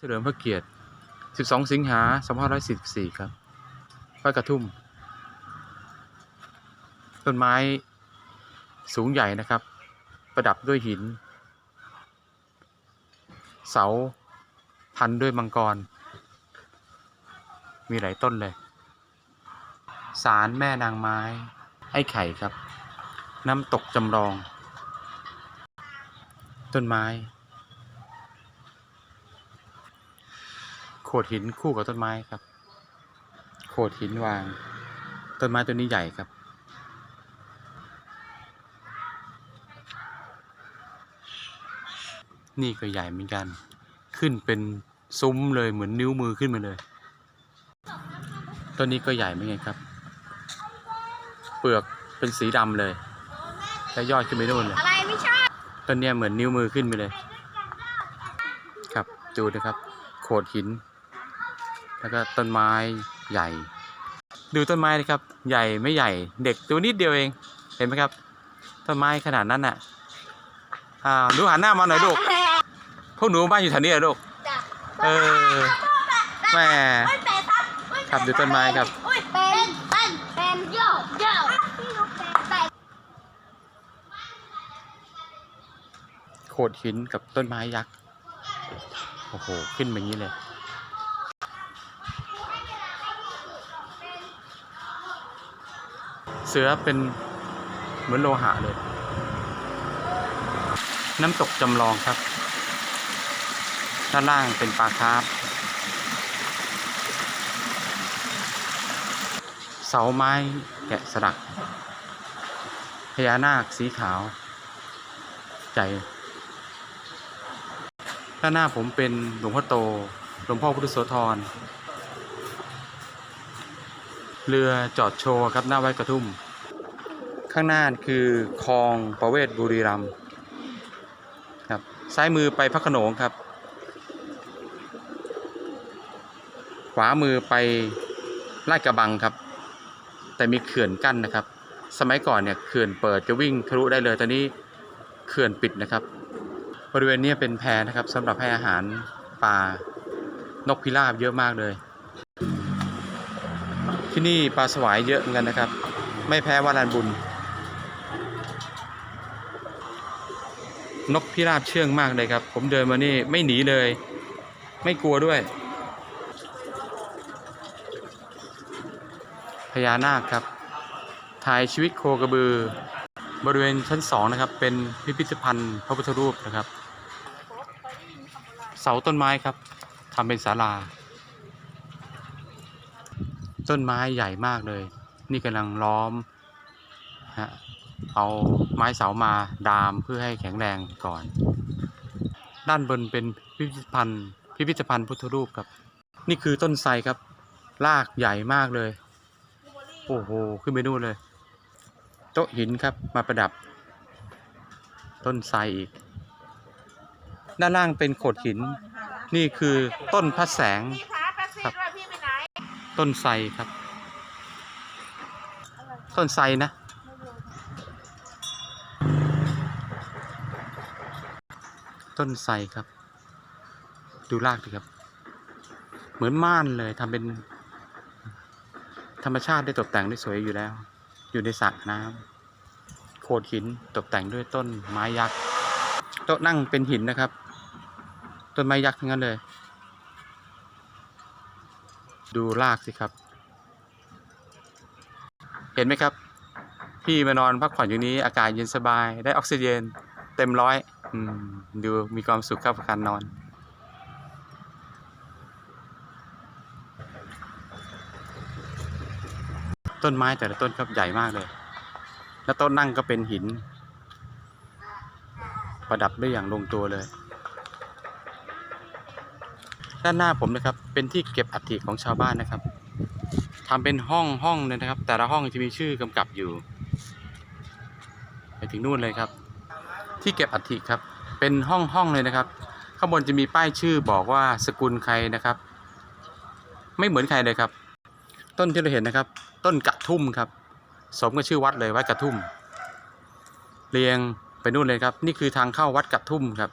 เฉลิมพระเกียรติ 12 สิงหา 2544 ครับวัดกระทุ่ม ต้นไม้สูงใหญ่นะครับ ประดับด้วยหิน เสาพันด้วยมังกร มีหลายต้นเลย สารแม่นางไม้ ไอ้ไข่ครับ น้ำตกจำลอง ต้นไม้ โขดหินคู่กับต้นไม้ครับ โขดหินวาง ต้นไม้ต้นนี้ใหญ่ครับ นี่ก็ใหญ่เหมือนกัน ขึ้นเป็นซุ้มเลยเหมือนนิ้วมือขึ้นมาเลย ต้นนี้ก็ใหญ่เหมือนกันครับ เปลือกเป็นสีดำเลยและยอดขึ้นไปโน่นเลยอะไรไม่ใช่ต้นเนี้ยเหมือนนิ้วมือขึ้นไปเลย ครับดูนะครับ โขดหิน แล้วก็ต้นไม้ใหญ่ ดูต้นไม้นะครับ ใหญ่ไม่ใหญ่ เด็กตัวนิดเดียวเอง เห็นไหมครับ ต้นไม้ขนาดนั้นน่ะ อ่า ดูหันหน้ามาหน่อยลูก พวกหนูบ้านอยู่แถวนี้เหรอลูก เออแหม่ครับเฮ้ยครับดูต้นไม้ครับโยโย่พี่ลูกเป็นเป็ดโขดหินกับต้นไม้ยักษ์ โอ้โห ขึ้นแบบนี้เลย เสือเป็นเหมือนโลหะเลย น้ำตกจำลองครับด้านล่างเป็นปลาคาร์ฟเสาไม้แกะสลักพญานาคสีขาว ใจด้านหน้าผมเป็นหลวงพ่อโต หลวงพ่อพุทธโสธร เรือจอดโชว์ครับหน้าวัดกระทุ่ม ข้างหน้าคือคลองประเวศบุรีรัมย์ครับซ้ายมือไปพระโขนงครับ ขวามือไปลาดกระบังครับ แต่มีเขื่อนกั้นนะครับ สมัยก่อนเนี่ยเขื่อนเปิดจะวิ่งทะลุได้เลยตอนนี้เขื่อนปิดนะครับ บริเวณนี้เป็นแพนะครับสำหรับให้อาหารปลานกพิราบเยอะมากเลย ที่นี่ปลาสวายเยอะเหมือนกันนะครับ ไม่แพ้วาลานบุญ นกพิราบเชื่องมากเลยครับ ผมเดินมานี่ไม่หนีเลย ไม่กลัวด้วยพญานาคครับถ่ายชีวิตโคกระบือ บริเวณชั้นสองนะครับ เป็นพิพิธภัณฑ์พระพุทธรูปนะครับ เสาต้นไม้ครับทำเป็นศาลา ต้นไม้ใหญ่มากเลย นี่กำลังล้อมฮะเอาไม้เสามาดามเพื่อให้แข็งแรงก่อน ด้านบนเป็นพิพิธภัณฑ์ พิพิธภัณฑ์พุทธรูปครับ นี่คือต้นไทรครับรากใหญ่มากเลย โอ้โห ขึ้นไปนู่นเลย โต๊ะหินครับมาประดับ ต้นไทรอีก ด้านล่างเป็นโขดหิน นี่คือต้นพระแสง ต้นไทรครับ ต้นไทรนะต้นไทรครับ ดูรากดิครับ เหมือนม่านเลยทำเป็น ธรรมชาติได้ตกแต่งได้สวยอยู่แล้ว อยู่ในสระน้ำโขดหินตกแต่งด้วยต้นไม้ยักษ์โต๊ะนั่งเป็นหินนะครับ ต้นไม้ยักษ์ทั้งนั้นเลย ดูรากสิครับ เห็นไหมครับ พี่มานอนพักผ่อนอยู่นี้อากาศเย็นสบายได้ออกซิเจนเต็มร้อยอดูมีความสุขครับกับการนอน ต้นไม้แต่ละต้นครับใหญ่มากเลย แล้วต้นนั่งก็เป็นหิน ประดับได้อย่างลงตัวเลย ด้านหน้าผมนะครับ เป็นที่เก็บอัฐิของชาวบ้านนะครับทำเป็นห้องห้องเลยนะครับ แต่ละห้องจะมีชื่อกำกับอยู่ ไปถึงนู่นเลยครับ ที่เก็บอัฐิครับ เป็นห้องห้องเลยนะครับ ข้างบนจะมีป้ายชื่อบอกว่าสกุลใครนะครับ ไม่เหมือนใครเลยครับ ต้นที่เราเห็นนะครับ ต้นกระทุ่มครับ สมกับชื่อวัดเลยวัดกระทุ่ม เรียงไปนู่นเลยครับ นี่คือทางเข้าวัดกระทุ่มครับ